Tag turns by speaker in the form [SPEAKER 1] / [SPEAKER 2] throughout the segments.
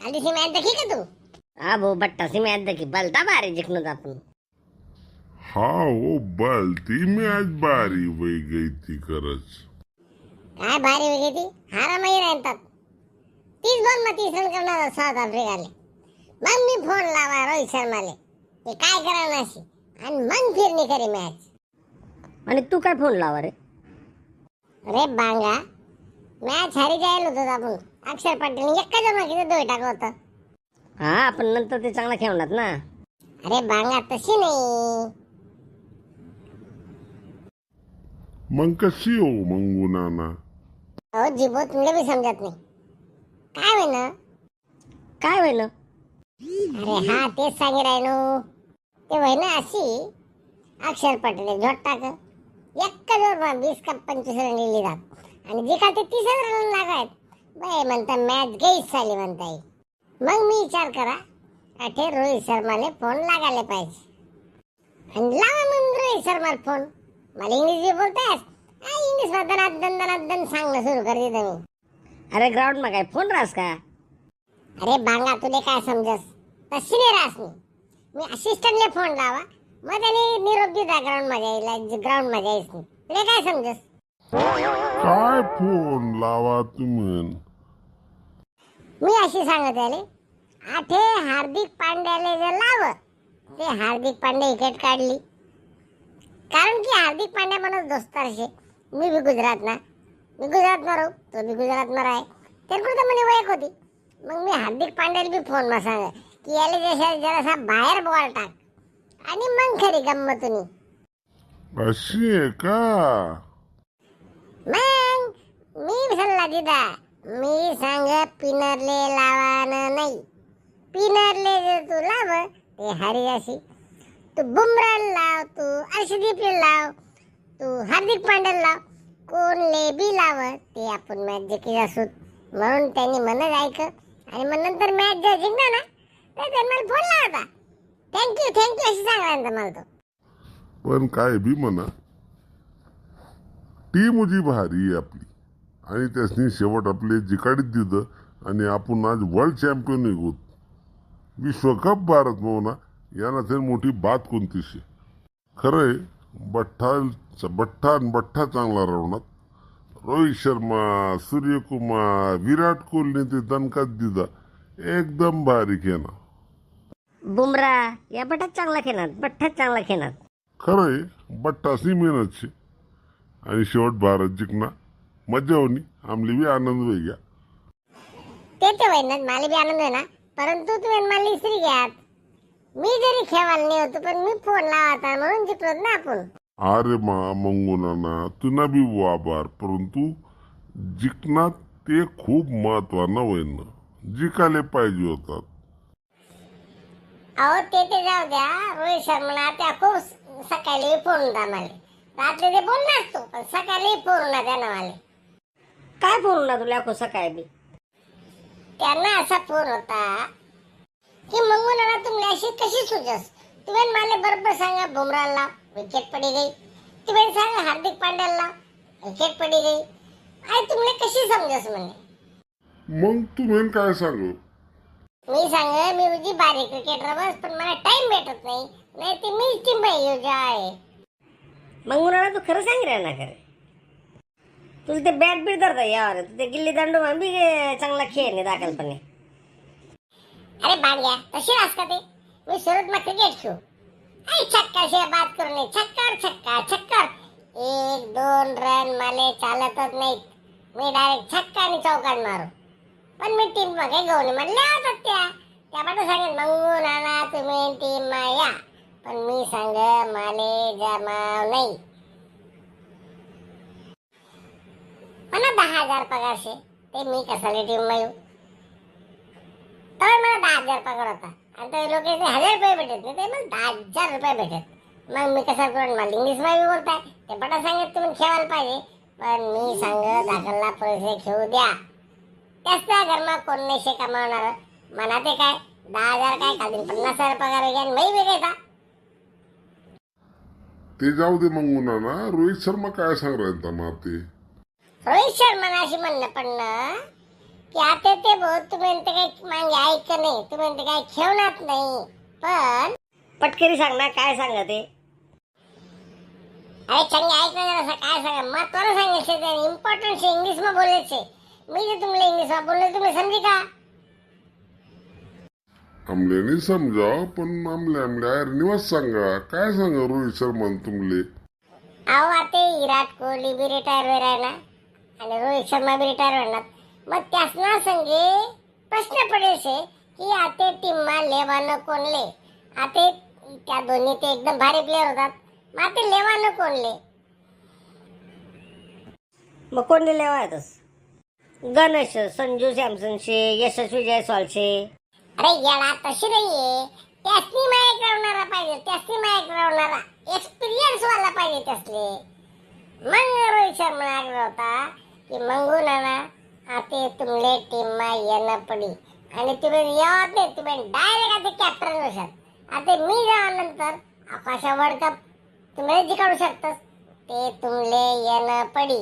[SPEAKER 1] हल्दीची match देखी का तू?
[SPEAKER 2] हा भाऊ बट्टासी मॅच देखी. बलता भारी जिंकणं आपण
[SPEAKER 3] हा हो बलती मॅच बारी वय गई ती खरंच.
[SPEAKER 1] काय भारी वेगळी ती? हारामाही राहतात. तीस बॉल मग तीस रन करणार साऊथ आफ्रिकाले मग मी फोन लावा रोहित शर्माले. ते काय करा नाशी आणि मग फिरणी खरी मॅच
[SPEAKER 2] आणि तू काय फोन लावा रे?
[SPEAKER 1] अरे बांगा मॅच हारी जायला होतो आपण. अक्षर पटेल एका जमा किती दोय टाकलं होतं.
[SPEAKER 2] हा आपण नंतर ते चांगला खेळणार ना.
[SPEAKER 1] अरे बांगा तशी नाही.
[SPEAKER 3] मग कशी हो मंगू नाना
[SPEAKER 1] अहो जिबो तुला बी समजत नाही. काय होय ना
[SPEAKER 2] काय होईल
[SPEAKER 1] अरे हा तेच सांगी राहिलो. ते होय ना अशी. अक्षर पटेल झोट टाक एक्का जोर वीस का पंचवीस रन लिहिली जात आणि जे ते तीस रन लागायत. बाय म्हणता मॅच गेईच झाली म्हणता येईल मग मी विचार करा. अठे रोहित शर्माले फोन लागायला पाहिजे. आणि लावा मग रोहित शर्माला फोन. मला इंग्लिश बी बोलतायस इंग्लिशमध्ये दन दन सांगणं सुरू कर मी.
[SPEAKER 2] अरे ग्राउंड मा काय फोन रास का?
[SPEAKER 1] अरे बांगा तुले काय समजस? तशी नाही रास मी. मी असिस्टंटले फोन लावा. मग त्याने निरोप दिला ग्राउंडमध्ये ग्राउंडमध्ये यायच तुला काय समजस?
[SPEAKER 3] काय फोन लावा तुम्ही?
[SPEAKER 1] मी अशी सांगत आले आठे हार्दिक पांड्याले जर लाव ते हार्दिक पांड्या विकेट काढली. कारण की हार्दिक पांड्या म्हणत दोस्तारशे मी बी गुजरात ना. मी गुजरात राहू तो बी गुजरात राय तर म्हणे वयक होती. मग मी हार्दिक पांड्याला बी फोन मा सांग की याला जशा जरासा बाहेर बॉल टाक. आणि मग खरी गंमतुनी
[SPEAKER 3] अशी आहे का?
[SPEAKER 1] मग मी सल्ला दिदा मी सांग पिनरले लावानं नाही. पिनरले जे तू लाव ते हरी अशी. तू बुमराल लाव तू अर्षदीपले लाव तू हार्दिक पांड्याला लाव. कोणले बी लाव ते आपण मॅच जिंकी असू. म्हणून त्यांनी म्हणत ऐक. आणि मग नंतर मॅच जर जिंकला ना तर त्यांनी मला फोन लावता. थँक्यू थँक्यू अशी सांगा मला तो.
[SPEAKER 3] पण काय बी म्हणा. टीम जी भारी आहे आपली. आणि त्यासनी शेवट आपले जिकाडीत दिलं आणि आपण आज वर्ल्ड चॅम्पियन निघूत विश्वकप भारत मोना यानं तर मोठी बात कोणतीच आहे खरंय बठ्ठा बठ्ठा आणि बठ्ठा चांगला रावणात रोहित शर्मा सूर्यकुमार विराट कोहलीने ते दणकात दिला. एकदम भारी खेळणार
[SPEAKER 2] बुमरा या बटात चांगला खेळणार बठ्ठाच चांगला खेळणार.
[SPEAKER 3] खरंय बट्टासनी मेहनत शे आणि शेवट भारत जिंकणार मजा होणी. आमली बी आनंद होई गया
[SPEAKER 1] ते तर होईनाच मला बी आनंद आहे ना परंतु तुम्ही मला इसरी घ्यात. मी जरी खेळायला नाही होतो पण मी फोन लावता म्हणून जिंकलो ना आपण.
[SPEAKER 3] अरे मा मंगुनाना तुना बी आभार परंतु जिंकणार ते खूप महत्वानं होईन. जिकाले पाहिजे होतात.
[SPEAKER 1] अहो ते ते जाऊ द्या. रोहित शर्मा त्या खूप सकाळी फोन होता मला. रात्री ते बोलणार तू पण सकाळी होता त्यांना मला
[SPEAKER 2] काय फोन ना तुला को सकाळी बी?
[SPEAKER 1] त्यांना असा फोन होता की मंगुनाला तुम्ही अशी कशी सुचस तुम्ही मला बरोबर सांगा बुमराला विकेट पडी गई. तुम्ही सांगा हार्दिक पांड्याला लाव विकेट पडी गई. आई तुम्ही कशी समजस म्हणे?
[SPEAKER 3] मग तुम्ही काय सांगू?
[SPEAKER 1] मी सांग मी उजी बारीक क्रिकेटर बस पण मला टाइम भेटत नाही. नाही ते मी टीम पाहिजे आहे.
[SPEAKER 2] मग उन्हाळा तू खरं सांग रे ना खरं. तुला ते बॅट बीट करता यावर ते गिल्ली दांडू बी चांगला खेळ नाही दाखलपणे.
[SPEAKER 1] अरे बांग्या तशी रास का ते? मी सुरत में क्रिकेट खेळू आई छक्का शे बात करू नये. छक्कर छक्का छक्कर. एक दोन रन मला चालतच नाहीत. मी डायरेक्ट छक्का आणि चौकात मारू. पण मी टीममध्ये घेऊन म्हणल्या होतात त्या. त्या पाठू सांगेन मंगू नाना तुम्ही टीम या पण मी सांग माले जमाव नाही. मला दहा हजार पगार शे ते मी कसाले टीममध्ये येऊ तर मला दहा हजार पगार होता. आणि ते लोक हजार रुपये भेटत नाही ते मला दहा हजार रुपये भेटत. मग मी कसं करून मला इंग्लिशमध्ये बोलताय? ते पटा सांगत तुम्ही खेळायला पाहिजे. पण मी सांग दाखलला पैसे खेळू द्या. त्याच त्या घरमा कोण नाही शे कमावणार? म्हणा ते काय? दहा हजार काय खाली? पन्नास हजार पगार घ्या मी वेगळा
[SPEAKER 3] ते जाऊ दे रोहित शर्मा काय सांगणार राहिला ते
[SPEAKER 1] रोहित शर्मा अशी म्हणणं पण की आता ते भाऊ तुम्ही म्हणते काही मागे ऐक नाही. तुम्ही म्हणते काही खेळणार नाही. पण
[SPEAKER 2] पटकरी सांग ना काय सांगा ते.
[SPEAKER 1] अरे चंगे ऐक ना जरा काय सांगा? मग तुला सांगायचं इम्पॉर्टन्स इंग्लिश में बोलायचे. मी जे तुम्हाला इंग्लिश में बोलले तुम्ही समजी का?
[SPEAKER 3] आमल्याने समजा पण आमल्या आमल्या निवास सांगा. काय सांगा रोहित शर्मा तुमले?
[SPEAKER 1] अहो आता विराट कोहली बी रिटायर होईल ना आणि रोहित शर्मा बी रिटायर होणार. मग त्यासना संगे प्रश्न पडेल शे की आता टीम मा लेवानं कोणले? आता त्या दोन्ही ते एकदम भारी प्लेअर होतात. मग आता लेवानं कोणले?
[SPEAKER 2] मग कोणी लेवा येतस गणेश संजू सॅमसनशे यशस्वी जयस्वालशे.
[SPEAKER 1] अरे याला तशी नाहीये त्यासनी माया करणारा पाहिजे त्यासनी माया करणारा एक्सपिरियन्स वाला पाहिजे त्यासले. मग रोहित शर्मा आग्रह होता की मंगू नाना आते तुमले टीम मा येणं पडी. आणि तुम्ही येवत नाही तुम्ही डायरेक्ट आता कॅप्टन बसत आता मी जावानंतर आकाशा वर्ल्ड कप तुम्ही जिकाडू शकतात ते तुमले येणं पडी.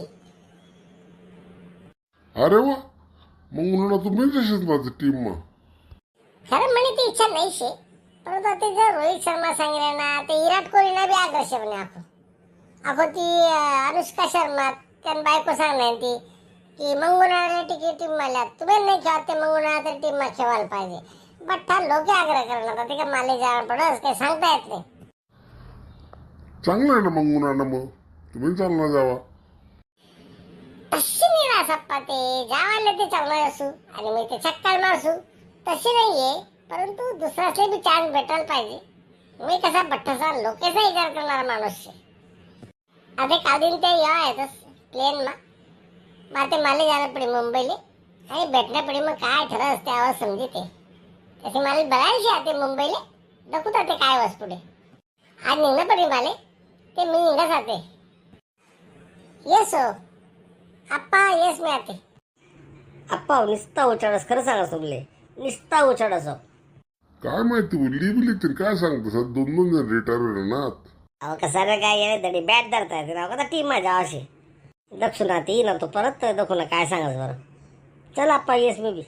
[SPEAKER 3] अरे वा मग उन्हाळा तुम्ही जशीच माझं टीम मग
[SPEAKER 1] खरं म्हणे ती इच्छा नाही शे परंतु आता जर रोहित शर्मा सांगितलं ना ते विराट कोहलीला बी आदर्श म्हणे आपण. आपण ती अनुष्का शर्मा त्यान बायको सांगणार ती की मंगुनाला तिकीट टीम मला तुम्ही नाही खेळत ते मंगुनाला तर टीम खेळायला पाहिजे. बट हा लोक आग्रह करणार होते का मला जावं पडत काही सांगता येत नाही.
[SPEAKER 3] चांगलं आहे ना मग उन्हाळा मग. तुम्ही चालना जावा.
[SPEAKER 1] तशी नाही रासप्पा ते जावायला ते चांगलं असू. आणि मी ते चक्कर मारसू. तशी नाहीये परंतु दुसऱ्याचे बी चान्स भेटायला पाहिजे. मी कसा बठ्ठासा लोकेचा विचार करणारा माणूस आहे. आता काल ते या प्लेन मा. मग ते मला जायला पडे मुंबईले. आणि भेटणं पडे मग काय ठरत असते आवाज समजते. तसे मला बघायचे आहे ते मुंबईले दाखवता ते काय वाज पुढे. आज निघणं पडे मला. ते मी निघत जाते. येस. हो अप्पा येस मी आते.
[SPEAKER 2] आप्पा निस्ता उचाडस खरं सांगा तुमले निस्ता उचाडस
[SPEAKER 3] काय माहिती उरली बिली तरी काय सांगतो सर दोन दोन जण रिटायर होणार
[SPEAKER 2] अहो कसं रे काय येणे तरी बॅट धरता येते ना टीम माझ्या अशी. दक्षिणात येईन तो परत दखून काय सांगायचं बरं. चल आप्पा येस मी बी